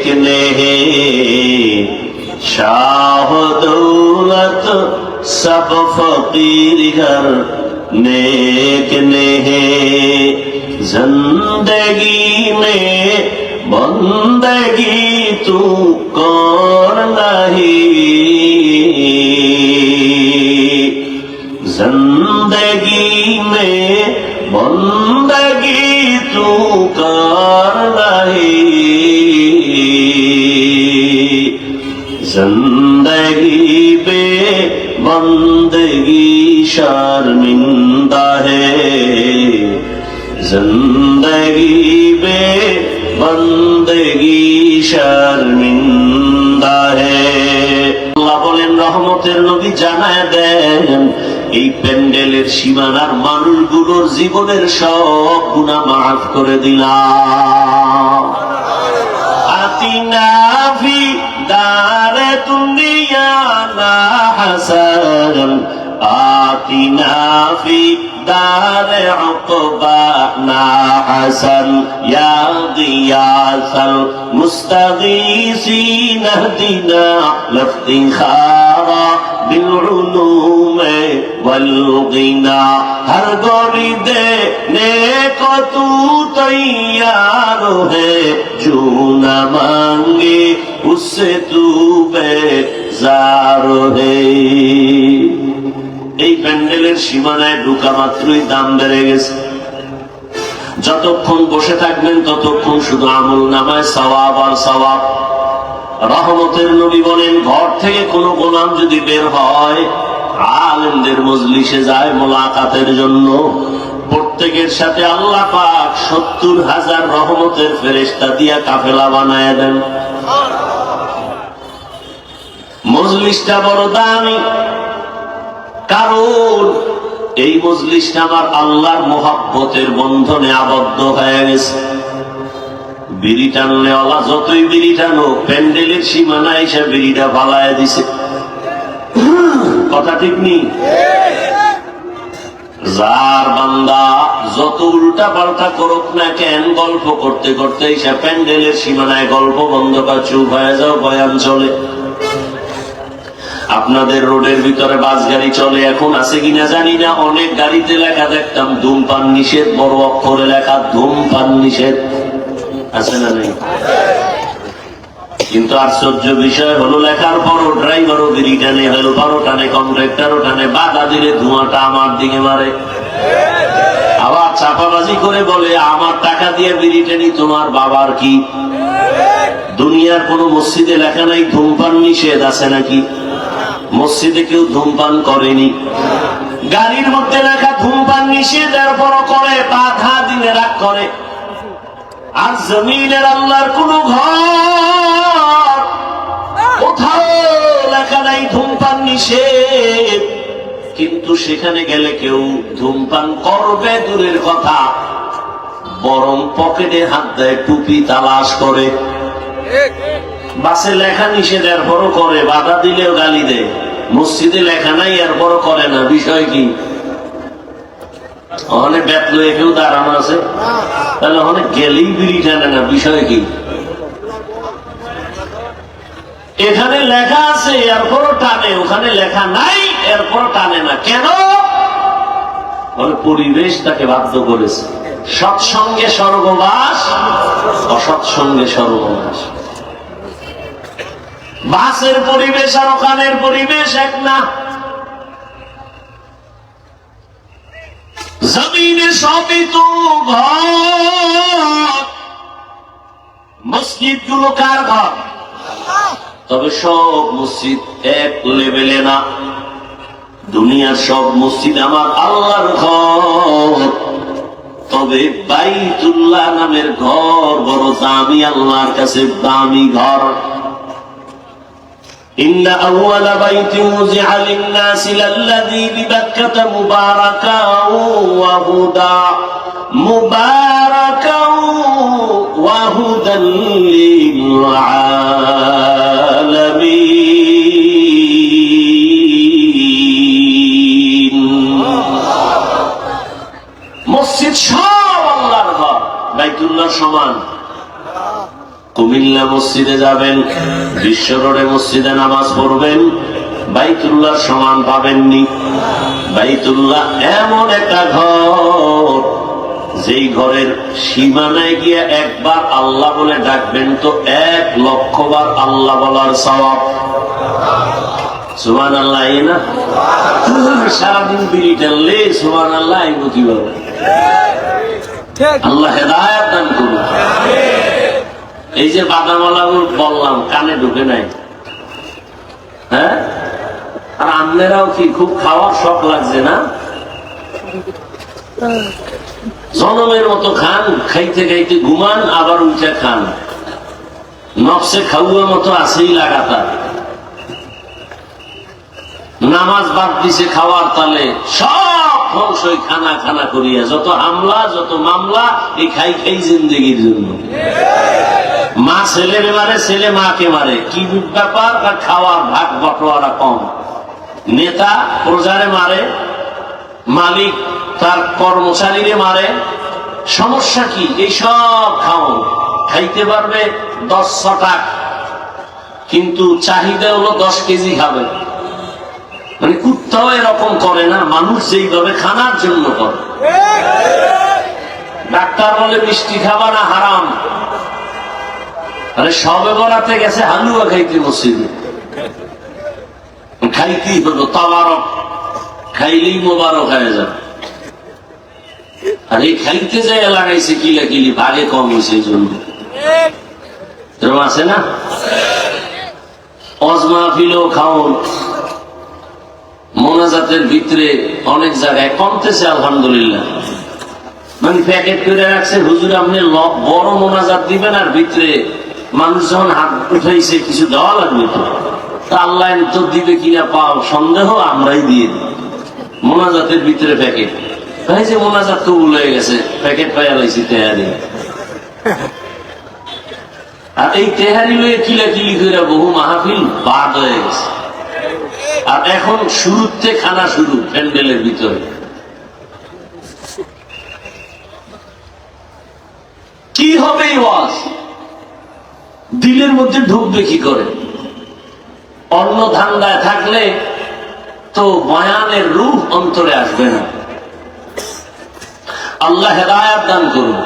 फकीर घर नेक नेहे शाह दौलत सब फकीर घर नेक नेहे जिंदगी में बंदगी तू कौन जिंदगी बे बंदगी शर्मिंदा है जिंदगी बे बंदगी शर्मिंदा है আল্লাহ বলেন রহমতের নবী জানায় দেন এই প্যান্ডেলের সীমানার মানুষগুলোর জীবনের সব গুণা মাফ করে দিলাম আতিনা ফি أوليانا حسن آتنا في دار عقبانا حسن يا غياث المستغيثين اهدنا لافتخار بالعلوم والغنى ہر گوری دینے کو تو تیار ہے جو نہ مانگے उससे तू বেজার রে এই প্যান্ডেলের সীমানায় ঢুকা মাত্রই দাম বেড়ে গেছে। যতক্ষণ বসে থাকবেন, ততক্ষণ শুধু আমল নামায় সওয়াব আর সওয়াব। রহমতের নবী বলেন, ঘর থেকে কোন গোলাম যদি বের হয়, আলেমদের মজলিসে যায় মোলাকাতের জন্য। প্রত্যেকের সাথে আল্লাহ পাক সত্তর হাজার রহমতের ফেরেস্তা দিয়া কাফেলা বানায় দেন। মজলিসটা বড় দামি। কারণ এই মজলিসটা আমার আল্লাহর মোহাব্বতের বন্ধনে আবদ্ধ হয়ে গেছে। বিড়ি টানলেওয়ালা যতই বিড়ি টানো প্যান্ডেলের সীমানা এসে বিড়িটা ফালায় দিছে। কথা ঠিক নেই? যার বান্দা যত উল্টা পাল্টা করুক না কেন, গল্প করতে করতে এসে প্যান্ডেলের সীমানায় গল্প বন্ধ কর চুপ হয়ে যাও বয়ান চলে। আপনাদের রোডের ভিতরে বাস গাড়ি চলে, এখন আছে কিনা জানি না। অনেক গাড়িতে লেখা, দেখতাম ধূমপান নিষেধ, বড় অক্ষরে লেখা, ধূমপান নিষেধ। আছে না নেই? কিন্তু আশ্চর্য বিষয় হলো, লেখার পরও ড্রাইভারও বিড়ি টানে, হেল্পারও টানে, কন্ট্রাক্টারও টানে, বাধা দিলে ধোঁয়াটা আমার দিকে মারে। আবার চাপাবাজি করে বলে, আমার টাকা দিয়ে বিড়ি টানি তোমার বাবার কি? দুনিয়ার কোন মসজিদে লেখা নাই, ধূমপান নিষেধ আছে নাকি? মসজিদে কেউ ধূমপান করেনি। গাড়ির মধ্যে লেখা ধূমপান নিষেধ এরপরও করে, বাধা দিনে রাগ করে। আর জমিনের আল্লাহর কোন ঘর কোথাও লেখা নাই ধূমপান নিষেধ। কিন্তু সেখানে গেলে কেউ ধূমপান করবে, দূরের কথা। বরং পকেটে হাত দেয়, টুপি, তালাশ করে। বাসে লেখা নিষেধ, এরপরও করে, বাধা দিলেও গালি দেয়। মসজিদে লেখা নাই, এরপরও করে না, বিষয় কি? অনেক ব্যাত লয়ে কেউ দাঁড়ানো আছে? তাহলে অনেক গেলেই বিড়ি টানে না, বিষয় কি? এখানে লেখা আছে, এরপরও টানে, ওখানে লেখা নাই, এরপরও টানে না। কেন? পরিবেশ তাকে বাধ্য করেছে। সৎসঙ্গে স্বর্গবাস, অসৎসঙ্গে স্বর্গবাস। বাসের পরিবেশ আর ওখানের পরিবেশ এক না। জমিনে সবই তো ঘর। মসজিদগুলো কার ঘর? তবে সব মসজিদ এক লেভেলে না। দুনিয়ার সব মসজিদ আমার আল্লাহর ঘর। তবে বাইতুল্লাহ নামের ঘর বড় দামি, আল্লাহর কাছে দামি ঘর। إن أول بيت وزع للناس للذي ببكة مباركا وهدى مباركا وهدى للعالمين মসজিদ সব আল্লাহর ঘর বাইতুল্লাহ সমান কুমিল্লা মসজিদে যাবেন বিশ্ব রোডে মসজিদে নামাজ পড়বেন বাইতুল্লাহ সমান পাবেননি। বাইতুল্লাহ এমন একটা ঘর যেই ঘরের সীমানায় গিয়ে একবার আল্লাহ বলে ডাকবেন তো এক লক্ষ বার আল্লাহ বলার সবাব সুমান আল্লাহ না? সারাদিন বিড়ি টানলে সুমান আল্লাহ কীভাবে আল্লাহ হেদায়াত দান করুন। এই যে বাদামালা বললাম, কানে ঢুকে নাই। হ্যাঁ? আর আপনারাও কি খুব খাওয়ার শখ লাগছে না? জনমের মতো খান, খাইতে খাইতে ঘুমান, আবার উঠে খান। নকশে খাওয়ার মতো আছেই লাগাতার। নামাজ বাদ দিছে খাওয়ার তালে, সব ধ্বংসই খানা খানা করিয়া যত হামলা, যত মামলা, এই খাই খাই জিন্দগির জন্য। মা ছেলে মারে, ছেলে মাকে মারে। কি ব্যাপার? আর খাওয়ার ভাগ বটোয়ারা কম। নেতা প্রজারে মারে, মালিক তার কর্মচারীরে মারে। সমস্যা কি? এই সব খাওয়ান খাইতে পারবে দশ টাক কিন্তু চাহিদা হলো দশ কেজি খাবে। মানে কুত্তাও এরকম করে না মানুষ যেইভাবে খানার জন্য করে। ডাক্তার বলে মিষ্টি খাবা না হারাম। আরে সবে বলাতে গেছে হালুয়া খাইতে মসজিদে খাইতেই হলো তাবারক খাইলেই মোবারক হয়ে যাবে। আর এই খাইতে যায় লাগাইছে কিলা কিলি ভাগে কম হয়েছে এই জন্য। এরকম আছে না? অজমা ফিলো খাওন। মোনাজাতের ভিতরে অনেক জায়গায় কমতেছে, আলহামদুলিল্লাহ। মানে প্যাকেট করে রাখছে, হুজুর আপনি বড় মোনাজাত দিবেন আর ভিতরে মানুষ যখন হাত উঠাইছে, কিছু দেওয়া লাগবে তো। আল্লাহ দিবে কিনা পাও সন্দেহ, আমরাই দিয়ে দিই। মোনাজাতের ভিতরে প্যাকেট। ভাই যে মোনাজাত হয়ে গেছে, প্যাকেট পাইয়া লাইছি তেহারি। আর এই তেহারি লয়ে কিলা কিলি করে বহু মাহফিল বাদ হয়ে গেছে। আর এখন শুরুতে খানা শুরু, প্যান্ডেলের ভিতরে। কি হবে ওয়াজ? দিলের মধ্যে ঢুকবে কি করে? অন্য ধান্দায় থাকলে তো বয়ানের রূপ অন্তরে আসবে না। আল্লাহ হেদায়াত দান করুন।